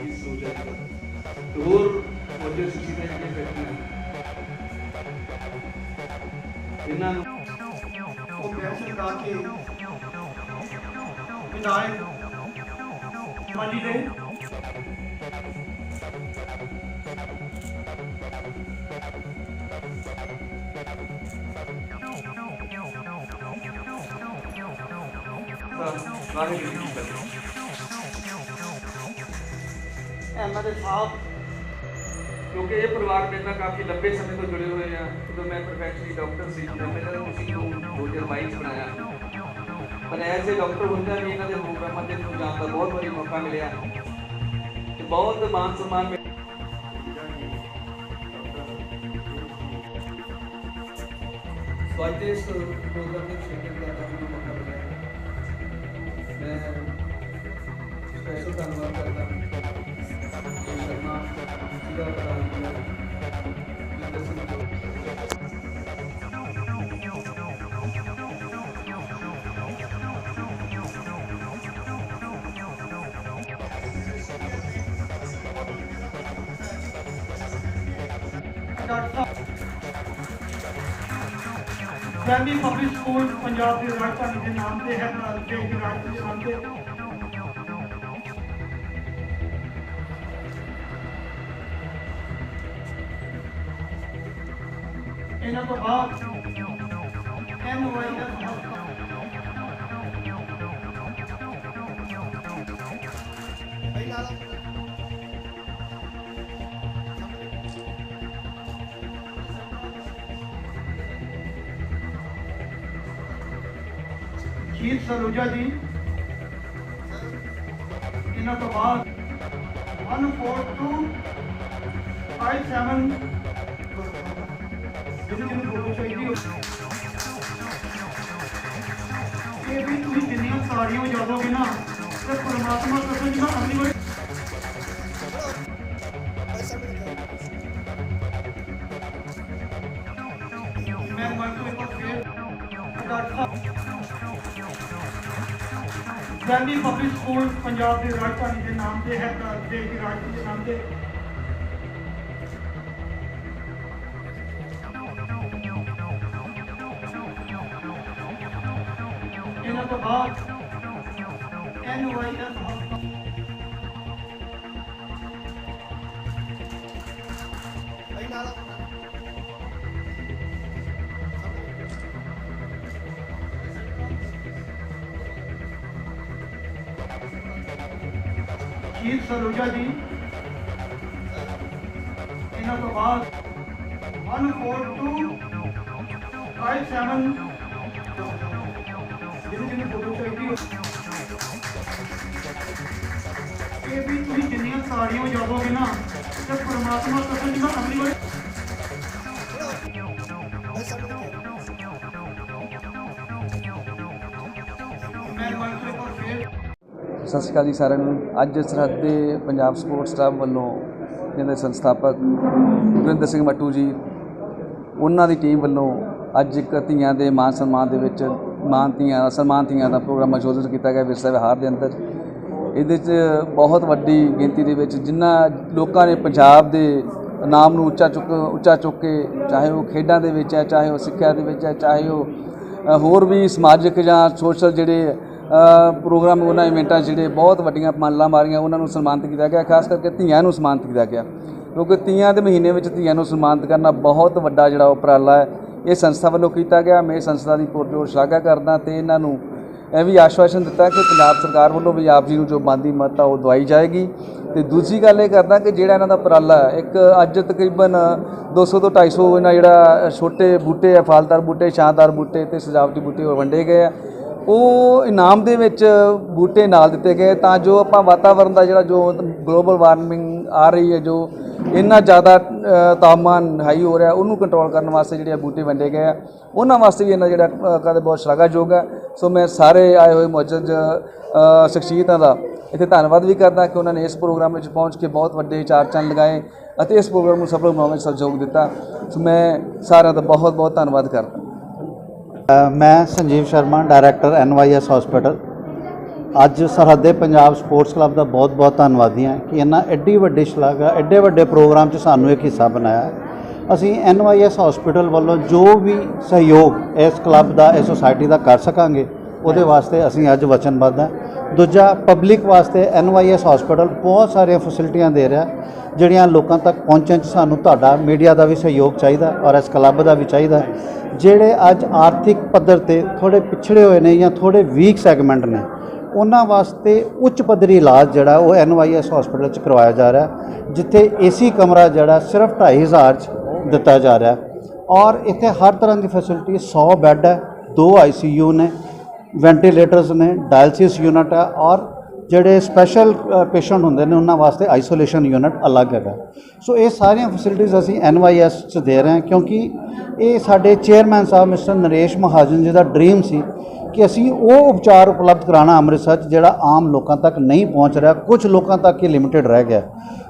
ਇਸ ਹੋ ਜਾਏਗਾ ਤੇ ਹੋਰ ਵਜ੍ਹਾ ਸਿੱਖੀ ਦਾ ਜਿਹੜੇ ਫੈਕਟਰੀ ਇਹਨਾਂ ਨੂੰ ਉਹ ਪੈਸੇ ਲਾ ਕੇ ਵਿਧਾਇਕ ਮੰਡੀ ਦੇ ਵਾਹਿਗੁਰੂ ਜੀ ਕੀ ਫਤਿਹ ਐਮਐਲਏ ਸਾਹਿਬ ਕਿਉਂਕਿ ਇਹ ਪਰਿਵਾਰ ਮੇਰੇ ਨਾਲ ਕਾਫੀ ਲੰਬੇ ਸਮੇਂ ਤੋਂ ਜੁੜੇ ਹੋਏ ਆ ਜਦੋਂ ਮੈਂ ਪ੍ਰੋਫੈਸ਼ਨਲੀ ਡਾਕਟਰ ਸੀ ਮੈਂ ਪਹਿਲਾਂ ਤੁਸੀਂ ਨੂੰ 2022 ਚ ਬਣਾਇਆ ਪਰ ਐਜ਼ ਏ ਡਾਕਟਰ ਹੁੰਦਾ ਵੀ ਇਹਨਾਂ ਦੇ ਪ੍ਰੋਗਰਾਮਾਂ ਦੇ ਨੂੰ ਜਾਣ ਦਾ ਬਹੁਤ ਵਾਰੀ ਮੌਕਾ ਮਿਲਿਆ ਤੇ ਬਹੁਤ ਮਾਨ ਸਨਮਾਨ ਮਿਲਿਆ ਸਵਾਇਤੇ ਇਸ ਪ੍ਰੋਗਰਾਮ ਦੇ ਸ਼ਿਰਕਤ ਦਾ ਕਾਫੀ ਮੌਕਾ ਮਿਲਿਆ ਮੈਂ ਸਪੈਸ਼ਲ ਧੰਨਵਾਦ ਕਰਦਾ ਇਹ ਸ਼ਰਮਾ ਜਿਹਦਾ ਪ੍ਰਧਾਨ ਜਿੰਦਰ ਸਿੰਘ ਜੀ ਡਾਕਟਰ ਸਾਹਿਬ ਗਾਂਧੀ ਪਬਲਿਕ ਸਕੂਲ ਪੰਜਾਬ ਦੀ ਰਾਜਧਾਨੀ ਦੇ ਨਾਮ ਤੇ ਹੈ ਨਾਲ ਦੇਸ਼ ਦੀ ਰਾਜਧਾਨੀ ਦੇ ਨਾਮ ਤੇ ਇਹਨਾਂ ਤੋਂ ਬਾਅਦ ਐਨ ਵਾਈ ਸ਼ਹੀਦ ਸਰੂਜਾ ਜੀ ਇਹਨਾਂ ਤੋਂ ਬਾਅਦ 142 57 ਜਿਹਨੂੰ ਜਿਹਨੂੰ ਫੋਟੋ ਚਾਹੀਦੀ ਹੋ ਇਹ ਵੀ ਤੁਸੀਂ ਜਿੰਨੀਆਂ ਸਾਰੀਆਂ ਵਜਾਦੋਗੇ ਨਾ ਤੇ ਪਰਮਾਤਮਾ ਕਸਮ ਜੀ ਅਗਲੀ ਵਾਰੀ ਮੈਂ ਮਨ ਤੋਂ ਇੱਕ ਫੇਰ doctor Gandhi public school Punjab ਦੇ ਰਾਜਧਾਨੀ ਦੇ ਨਾਮ ਤੇ ਹੈ ਤਾਂ ਰਾਜਧਾਨੀ ਦੇ ਨਾਮ ਤੇ ਬਾਅਦ ਐਨਵਾਈਐਸ ਸ਼ਹੀਦ ਸਰੂਜਾ ਜੀ? ਇਹਨਾਂ ਤੋਂ ਬਾਅਦ 142 57 ਜਿਹਨੂੰ ਜਿਹਨੂੰ ਫੋਟੋ ਚਾਹੀਦੀ ਇਹ ਵੀ ਤੁਸੀਂ ਜਿੰਨੀਆਂ ਸਾਰੀਆਂ ਵਜਾਦੋਗੇ ਨਾ ਤੇ ਪਰਮਾਤਮਾ ਕਸਮ ਜੀ ਨਾ ਅਗਲੀ ਵਾਰ ਸਤਿ ਸ਼੍ਰੀ ਅਕਾਲ ਜੀ ਸਾਰਿਆਂ ਨੂੰ। ਅੱਜ ਸਰਹੱਦ ਦੇ ਪੰਜਾਬ ਸਪੋਰਟਸ ਸਟਾਫ ਵੱਲੋਂ ਇਹਨਾਂ ਦੇ ਸੰਸਥਾਪਕ ਗੁਰਿੰਦਰ ਸਿੰਘ ਮੱਟੂ ਜੀ, ਉਹਨਾਂ ਦੀ ਟੀਮ ਵੱਲੋਂ ਅੱਜ ਇੱਕ ਧੀਆਂ ਦੇ ਮਾਨ ਸਨਮਾਨ ਦੇ ਵਿੱਚ ਮਾਨ ਧੀਆਂ ਦਾ ਸਨਮਾਨ ਧੀਆਂ ਦਾ ਪ੍ਰੋਗਰਾਮ ਆਯੋਜਿਤ ਕੀਤਾ ਗਿਆ ਵਿਰਸਾ ਵਿਹਾਰ ਦੇ ਅੰਦਰ। ਇਹਦੇ 'ਚ ਬਹੁਤ ਵੱਡੀ ਗਿਣਤੀ ਦੇ ਵਿੱਚ ਜਿਨ੍ਹਾਂ ਲੋਕਾਂ ਨੇ ਪੰਜਾਬ ਦੇ ਨਾਮ ਨੂੰ ਉੱਚਾ ਚੁੱਕ ਉੱਚਾ ਚੁੱਕ ਕੇ ਚਾਹੇ ਉਹ ਖੇਡਾਂ ਦੇ ਵਿੱਚ ਹੈ, ਚਾਹੇ ਉਹ ਸਿੱਖਿਆ ਦੇ ਵਿੱਚ ਹੈ, ਚਾਹੇ ਉਹ ਹੋਰ ਵੀ ਸਮਾਜਿਕ ਜਾਂ ਸੋਸ਼ਲ ਜਿਹੜੇ ਪ੍ਰੋਗਰਾਮ ਉਹਨਾਂ ਇਵੈਂਟਾਂ 'ਚ ਜਿਹੜੇ ਬਹੁਤ ਵੱਡੀਆਂ ਮਾਲਾਂ ਮਾਰੀਆਂ, ਉਹਨਾਂ ਨੂੰ ਸਨਮਾਨਿਤ ਕੀਤਾ ਗਿਆ, ਖਾਸ ਕਰਕੇ ਧੀਆਂ ਨੂੰ ਸਨਮਾਨਿਤ ਕੀਤਾ ਗਿਆ। ਕਿਉਂਕਿ ਤੀਆਂ ਦੇ ਮਹੀਨੇ ਵਿੱਚ ਧੀਆਂ ਨੂੰ ਸਨਮਾਨਿਤ ਕਰਨਾ ਬਹੁਤ ਵੱਡਾ ਜਿਹੜਾ ਉਪਰਾਲਾ ਹੈ। ਇਹ ਸੰਸਥਾ ਵੱਲੋਂ ਕੀਤਾ ਗਿਆ। ਮੈਂ ਸੰਸਥਾ ਦੀ ਪੁਰਜੋਰ ਸ਼ਲਾਘਾ ਕਰਦਾ ਤੇ ਇਹਨਾਂ ਨੂੰ ਇਹ ਵੀ ਆਸ਼ਵਾਸਨ ਦਿੱਤਾ ਕਿ ਪੰਜਾਬ ਸਰਕਾਰ ਵੱਲੋਂ ਵੀ ਆਪ ਜੀ ਨੂੰ ਜੋ ਬਣਦੀ ਮਹੱਤਤਾ ਉਹ ਦਵਾਈ ਜਾਏਗੀ। ਤੇ ਦੂਜੀ ਗੱਲ ਇਹ ਕਰਦਾ ਕਿ ਜਿਹੜਾ ਇਹਨਾਂ ਦਾ ਉਪਰਾਲਾ ਇੱਕ ਅੱਜ ਤਕਰੀਬਨ 200 ਤੋਂ 250 ਇਹਨਾਂ ਜਿਹੜਾ ਛੋਟੇ ਬੂਟੇ ਆ ਫਲਦਾਰ ਬੂਟੇ, ਸ਼ਾਨਦਾਰ ਬੂਟੇ ਤੇ ਸਜਾਵਟੀ ਬੂਟੇ ਹੋਰ ਵੰਡੇ ਗਏ ਆ। ਉਹ ਇਨਾਮ ਦੇ ਵਿੱਚ ਬੂਟੇ ਨਾਲ ਦਿੱਤੇ ਗਏ ਤਾਂ ਜੋ ਆਪਾਂ ਵਾਤਾਵਰਣ ਦਾ ਜਿਹੜਾ ਜੋ ਗਲੋਬਲ ਵਾਰਮਿੰਗ ਆ ਰਹੀ ਹੈ, ਜੋ ਇੰਨਾ ਜ਼ਿਆਦਾ ਤਾਪਮਾਨ ਹਾਈ ਹੋ ਰਿਹਾ ਉਹਨੂੰ ਕੰਟਰੋਲ ਕਰਨ ਵਾਸਤੇ ਜਿਹੜੇ ਆ ਬੂਟੇ ਵੰਡੇ ਗਏ ਆ ਉਹਨਾਂ ਵਾਸਤੇ ਵੀ ਇਹਨਾਂ ਜਿਹੜਾ ਅ, ਕਦੇ ਬਹੁਤ ਸ਼ਲਾਘਾਯੋਗ ਹੈ ਸੋ ਮੈਂ ਸਾਰੇ ਆਏ ਹੋਏ ਮੌਜੂਦ ਸ਼ਖਸੀਅਤਾਂ ਦਾ ਇੱਥੇ ਧੰਨਵਾਦ ਵੀ ਕਰਦਾ ਕਿ ਉਹਨਾਂ ਨੇ ਇਸ ਪ੍ਰੋਗਰਾਮ ਵਿੱਚ ਪਹੁੰਚ ਕੇ ਬਹੁਤ ਵੱਡੇ ਚਾਰ ਚੰਨ ਲਗਾਏ ਅਤੇ ਇਸ ਪ੍ਰੋਗਰਾਮ ਨੂੰ ਸਫਲ ਬਣਾਉਣ ਵਿੱਚ ਸਹਿਯੋਗ ਦਿੱਤਾ। ਸੋ ਮੈਂ ਸਾਰਿਆਂ ਦਾ ਬਹੁਤ ਬਹੁਤ ਧੰਨਵਾਦ ਕਰਦਾ। ਮੈਂ Sanjeev Sharma director NYS hospital ਅੱਜ ਸਰਹੱਦੇ ਪੰਜਾਬ ਸਪੋਰਟਸ ਕਲੱਬ ਦਾ ਬਹੁਤ-ਬਹੁਤ ਧੰਨਵਾਦੀ ਹਾਂ ਕਿ ਇਹਨਾਂ ਐਡੀ ਵੱਡੀ ਸ਼ਲਾਘਾ, ਐਡੇ ਵੱਡੇ ਪ੍ਰੋਗਰਾਮ 'ਚ ਸਾਨੂੰ ਇੱਕ ਹਿੱਸਾ ਬਣਾਇਆ ਹੈ। ਅਸੀਂ ਐਨਵਾਈਐਸ ਹਸਪੀਟਲ ਵੱਲੋਂ ਜੋ ਵੀ ਸਹਿਯੋਗ ਇਸ ਕਲੱਬ ਦਾ, ਇਸ ਸੁਸਾਇਟੀ ਦਾ ਕਰ ਸਕਾਂਗੇ, ਉਹਦੇ ਵਾਸਤੇ ਅਸੀਂ ਅੱਜ ਵਚਨਬੱਧ ਹਾਂ ਦੂਜਾ ਪਬਲਿਕ ਵਾਸਤੇ ਐਨਵਾਈਐਸ ਹਸਪੀਟਲ ਬਹੁਤ ਸਾਰੀਆਂ ਫੈਸਿਲਿਟੀਆਂ ਦੇ ਰਿਹਾ, ਜਿਹੜੀਆਂ ਲੋਕਾਂ ਤੱਕ ਪਹੁੰਚਣ 'ਚ ਸਾਨੂੰ ਤੁਹਾਡਾ ਮੀਡੀਆ ਦਾ ਵੀ ਸਹਿਯੋਗ ਚਾਹੀਦਾ ਔਰ ਇਸ ਕਲੱਬ ਦਾ ਵੀ ਚਾਹੀਦਾ ਜਿਹੜੇ ਅੱਜ ਆਰਥਿਕ ਪੱਧਰ ਤੇ ਥੋੜੇ ਪਿਛੜੇ ਹੋਏ ਨੇ ਜਾਂ ਥੋੜੇ ਵੀਕ ਸੈਗਮੈਂਟ ਨੇ ਉਹਨਾਂ ਵਾਸਤੇ ਉੱਚ ਪੱਧਰੀ ਇਲਾਜ ਜਿਹੜਾ ਉਹ ਐਨਵਾਈਐਸ ਹਸਪੀਟਲ 'ਚ ਕਰਵਾਇਆ ਜਾ ਰਿਹਾ ਜਿੱਥੇ ਏਸੀ ਕਮਰਾ ਜਿਹੜਾ ਸਿਰਫ 2500 'ਚ ਦਿੱਤਾ ਜਾ ਰਿਹਾ ਔਰ ਇੱਥੇ ਹਰ ਤਰ੍ਹਾਂ ਦੀ ਫੈਸਿਲਿਟੀ 100 ਬੈੱਡ ਹੈ, ਦੋ ਆਈਸੀਯੂ ਨੇ ਵੈਂਟੀਲੇਟਰਸ ਨੇ ਡਾਇਲਸਿਸ ਯੂਨਿਟ ਹੈ ਔਰ ਜਿਹੜੇ ਸਪੈਸ਼ਲ ਪੇਸ਼ੈਂਟ ਹੁੰਦੇ ਨੇ ਉਹਨਾਂ ਵਾਸਤੇ ਆਈਸੋਲੇਸ਼ਨ ਯੂਨਿਟ ਅਲੱਗ ਹੈਗਾ। ਸੋ ਇਹ ਸਾਰੀਆਂ ਫੈਸਿਲਿਟੀਜ਼ ਅਸੀਂ ਐਨਵਾਈਐਸ 'ਚ ਦੇ ਰਹੇ ਹਾਂ ਕਿਉਂਕਿ ਇਹ ਸਾਡੇ ਚੇਅਰਮੈਨ ਸਾਹਿਬ ਮਿਸਟਰ ਨਰੇਸ਼ ਮਹਾਜਨ ਜੀ ਦਾ ਡ੍ਰੀਮ ਸੀ ਕਿ ਅਸੀਂ ਉਹ ਉਪਚਾਰ ਉਪਲਬਧ ਕਰਾਉਣਾ ਅੰਮ੍ਰਿਤਸਰ 'ਚ ਜਿਹੜਾ ਆਮ ਲੋਕਾਂ ਤੱਕ ਨਹੀਂ ਪਹੁੰਚ ਰਿਹਾ ਕੁਝ ਲੋਕਾਂ ਤੱਕ ਹੀ ਲਿਮਿਟਿਡ ਰਹਿ ਗਿਆ।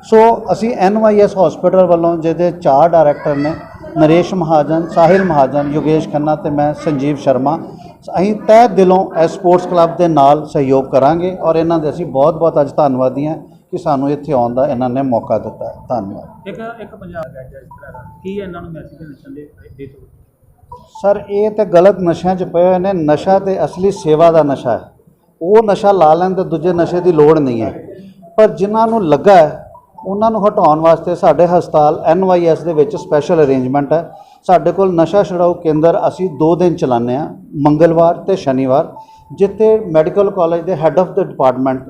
ਸੋ ਅਸੀਂ ਐਨਵਾਈਐਸ ਹਸਪੀਟਲ ਵੱਲੋਂ ਜਿਹਦੇ ਚਾਰ ਡਾਇਰੈਕਟਰ ਨੇ, ਨਰੇਸ਼ ਮਹਾਜਨ, ਸਾਹਿਲ ਮਹਾਜਨ, ਯੋਗੇਸ਼ ਖੰਨਾ ਤੇ ਮੈਂ ਸੰਜੀਵ ਸ਼ਰਮਾ, ਅਸੀਂ ਤਹਿ ਦਿਲੋਂ ਇਸ ਸਪੋਰਟਸ ਕਲੱਬ ਦੇ ਨਾਲ ਸਹਿਯੋਗ ਕਰਾਂਗੇ ਔਰ ਇਹਨਾਂ ਦੇ ਅਸੀਂ ਬਹੁਤ-ਬਹੁਤ ਅੱਜ ਧੰਨਵਾਦੀ ਹਾਂ ਕਿ ਸਾਨੂੰ ਇੱਥੇ ਆਉਣ ਦਾ ਇਹਨਾਂ ਨੇ ਮੌਕਾ ਦਿੱਤਾ। ਧੰਨਵਾਦ। ਇੱਕ ਇੱਕ ਪੰਜਾਬ ਦਾ ਇਸ ਤਰ੍ਹਾਂ ਕੀ ਇਹਨਾਂ ਨੂੰ ਮੈਸੇਜ ਦੇਣਾ ਚਾਹੁੰਦੇ ਦੇ ਸਰ, ਇਹ ਤੇ ਗਲਤ ਨਸ਼ਿਆਂ 'ਚ ਪਏ ਹੋਏ ਨੇ। ਨਸ਼ਾ ਤੇ ਅਸਲੀ ਸੇਵਾ ਦਾ ਨਸ਼ਾ ਹੈ। ਉਹ ਨਸ਼ਾ ਲਾ ਲੈਣ ਤੇ ਦੂਜੇ ਨਸ਼ੇ ਦੀ ਲੋੜ ਨਹੀਂ ਹੈ। ਪਰ ਜਿਨ੍ਹਾਂ ਨੂੰ ਲੱਗਾ ਹੈ, ਉਹਨਾਂ ਨੂੰ ਹਟਾਉਣ ਵਾਸਤੇ ਸਾਡੇ ਹਸਪਤਾਲ ਐਨਵਾਈਐਸ ਦੇ ਵਿੱਚ ਸਪੈਸ਼ਲ ਅਰੇਂਜਮੈਂਟ ਹੈ। ਸਾਡੇ ਕੋਲ ਨਸ਼ਾ ਛਡਾਊ ਕੇਂਦਰ ਅਸੀਂ 2 ਦਿਨ ਚਲਾਉਂਦੇ ਹਾਂ, ਮੰਗਲਵਾਰ ਤੇ ਸ਼ਨੀਵਾਰ, ਜਿੱਥੇ ਮੈਡੀਕਲ ਕਾਲਜ ਦੇ head of the department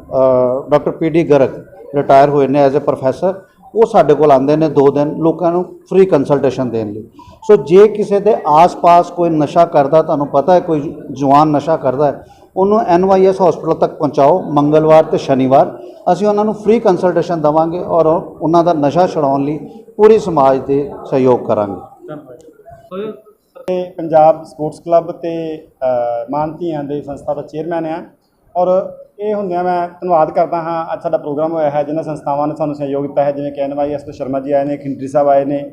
doctor P D Garg retire ਹੋਏ ਨੇ ਐਜ਼ ਅ ਪ੍ਰੋਫੈਸਰ ਉਹ ਸਾਡੇ ਕੋਲ ਆਉਂਦੇ ਨੇ ਦੋ ਦਿਨ ਲੋਕਾਂ ਨੂੰ ਫ੍ਰੀ ਕੰਸਲਟੇਸ਼ਨ ਦੇਣ ਲਈ। ਸੋ ਜੇ ਕਿਸੇ ਦੇ ਆਸ-ਪਾਸ ਕੋਈ ਨਸ਼ਾ ਕਰਦਾ, ਤੁਹਾਨੂੰ ਪਤਾ ਹੈ, ਕੋਈ ਜਵਾਨ ਨਸ਼ਾ ਕਰਦਾ ਹੈ, ਉਹਨੂੰ ਐਨਵਾਈਐਸ ਹਸਪੀਟਲ ਤੱਕ ਪਹੁੰਚਾਓ, ਮੰਗਲਵਾਰ ਤੇ ਸ਼ਨੀਵਾਰ। ਅਸੀਂ ਉਹਨਾਂ ਨੂੰ ਫ੍ਰੀ ਕੰਸਲਟੇਸ਼ਨ ਦਵਾਂਗੇ ਔਰ ਉਹਨਾਂ ਦਾ ਨਸ਼ਾ ਛੁਡਾਉਣ ਲਈ ਪੂਰੀ ਸਮਾਜ ਦੇ ਸਹਿਯੋਗ ਕਰਾਂਗੇ। ਤੇ ਪੰਜਾਬ ਸਪੋਰਟਸ ਕਲੱਬ ਤੇ ਮਾਨਤੀਆਂ ਮਾਨ ਦੇ ਸੰਸਥਾ ਦਾ ਚੇਅਰਮੈਨ ਆ। ਔਰ ਇਹ ਹੁੰਦਿਆਂ ਮੈਂ ਧੰਨਵਾਦ ਕਰਦਾ ਹਾਂ, ਅੱਜ ਸਾਡਾ ਪ੍ਰੋਗਰਾਮ ਹੋਇਆ ਹੈ, ਜਿਨ੍ਹਾਂ ਸੰਸਥਾਵਾਂ ਨੇ ਸਾਨੂੰ ਸਹਿਯੋਗ ਦਿੱਤਾ ਹੈ, ਜਿਵੇਂ ਕਿ ਐਨਵਾਈਐਸ ਤੋਂ ਸ਼ਰਮਾ ਜੀ ਆਏ ਨੇ, ਖਿੰਡਰੀ ਸਾਹਿਬ ਆਏ ਨੇ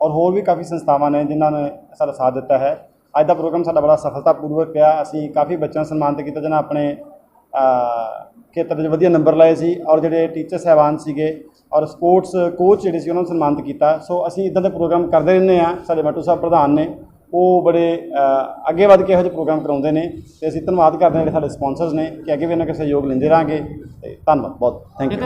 ਔਰ ਹੋਰ ਵੀ ਕਾਫੀ ਸੰਸਥਾਵਾਂ ਨੇ ਜਿਨ੍ਹਾਂ ਨੇ ਸਾਡਾ ਸਾਥ ਦਿੱਤਾ ਹੈ। ਅੱਜ ਦਾ ਪ੍ਰੋਗਰਾਮ ਸਾਡਾ ਬੜਾ ਸਫਲਤਾਪੂਰਵਕ ਪਿਆ। ਅਸੀਂ ਕਾਫੀ ਬੱਚਿਆਂ ਨੂੰ ਸਨਮਾਨਿਤ ਕੀਤਾ, ਜਿਨ੍ਹਾਂ ਆਪਣੇ ਖੇਤਰ ਵਿੱਚ ਵਧੀਆ ਨੰਬਰ ਲਾਏ ਸੀ ਔਰ ਜਿਹੜੇ ਟੀਚਰ ਸਹਿਬਾਨ ਸੀਗੇ ਔਰ ਸਪੋਰਟਸ ਕੋਚ ਜਿਹੜੇ ਸੀ, ਉਹਨਾਂ ਨੂੰ ਸਨਮਾਨਿਤ ਕੀਤਾ। ਸੋ ਅਸੀਂ ਇਦਾਂ ਦੇ ਪ੍ਰੋਗਰਾਮ ਕਰਦੇ ਰਹਿੰਦੇ ਆ ਸਾਡੇ ਮਟੂ ਸਾਹਿਬ ਪ੍ਰਧਾਨ ਨੇ ਉਹ ਬੜੇ ਅੱਗੇ ਵੱਧ ਕੇ ਇਹੋ ਜਿਹੇ ਪ੍ਰੋਗਰਾਮ ਕਰਾਉਂਦੇ ਨੇ ਤੇ ਅਸੀਂ ਧੰਨਵਾਦ ਕਰਦੇ ਹਾਂ ਜਿਹੜੇ ਸਾਡੇ ਸਪਾਂਸਰਸ ਨੇ ਕਿ ਅੱਗੇ ਵੀ ਇਹਨਾਂ ਦਾ ਸਹਿਯੋਗ ਲੈਂਦੇ ਰਹਾਂਗੇ ਤੇ ਧੰਨਵਾਦ ਬਹੁਤ ਥੈਂਕ ਯੂ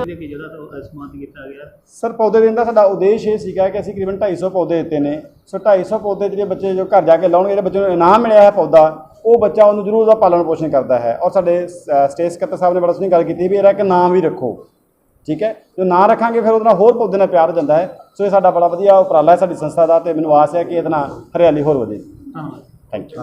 ਕੀਤਾ ਗਿਆ? ਸਰ ਪੌਦੇ ਦੇਣ ਦਾ ਸਾਡਾ ਉਦੇਸ਼ ਇਹ ਸੀਗਾ ਕਿ ਅਸੀਂ ਤਕਰੀਬਨ 250 ਪੌਦੇ ਦਿੱਤੇ ਨੇ। ਸੋ 250 ਪੌਦੇ ਜਿਹੜੇ ਬੱਚੇ ਜੋ ਘਰ ਜਾ ਕੇ ਲਾਉਣਗੇ ਜਿਹੜੇ ਬੱਚੇ ਨੂੰ ਇਨਾਮ ਮਿਲਿਆ ਹੈ ਪੌਦਾ ਉਹ ਬੱਚਾ ਉਹਨੂੰ ਜ਼ਰੂਰ ਉਹਦਾ ਪਾਲਣ ਪੋਸ਼ਣ ਕਰਦਾ ਹੈ। ਔਰ ਸਾਡੇ ਸਟੇਟ ਸਕੱਤਰ ਸਾਹਿਬ ਨੇ ਬੜਾ ਸੋਹਣੀ ਗੱਲ ਕੀਤੀ ਵੀ ਇਹਦਾ ਇੱਕ ਨਾਮ ਵੀ ਰੱਖੋ। ਠੀਕ ਹੈ? ਜੋ ਨਾਂ ਰੱਖਾਂਗੇ ਫਿਰ ਉਹਦੇ ਨਾਲ ਹੋਰ ਪੌਦੇ ਨਾਲ ਪਿਆਰ ਹੋ ਜਾਂਦਾ ਹੈ। ਸੋ ਇਹ ਸਾਡਾ ਬੜਾ ਵਧੀਆ ਉਪਰਾਲਾ ਹੈ ਸਾਡੀ ਸੰਸਥਾ ਦਾ ਤੇ ਮੈਨੂੰ ਆਸ ਹੈ ਕਿ ਇਹਦੇ ਨਾਲ ਹਰਿਆਲੀ ਹੋਰ ਵਧੇ ਧੰਨਵਾਦ। Thank you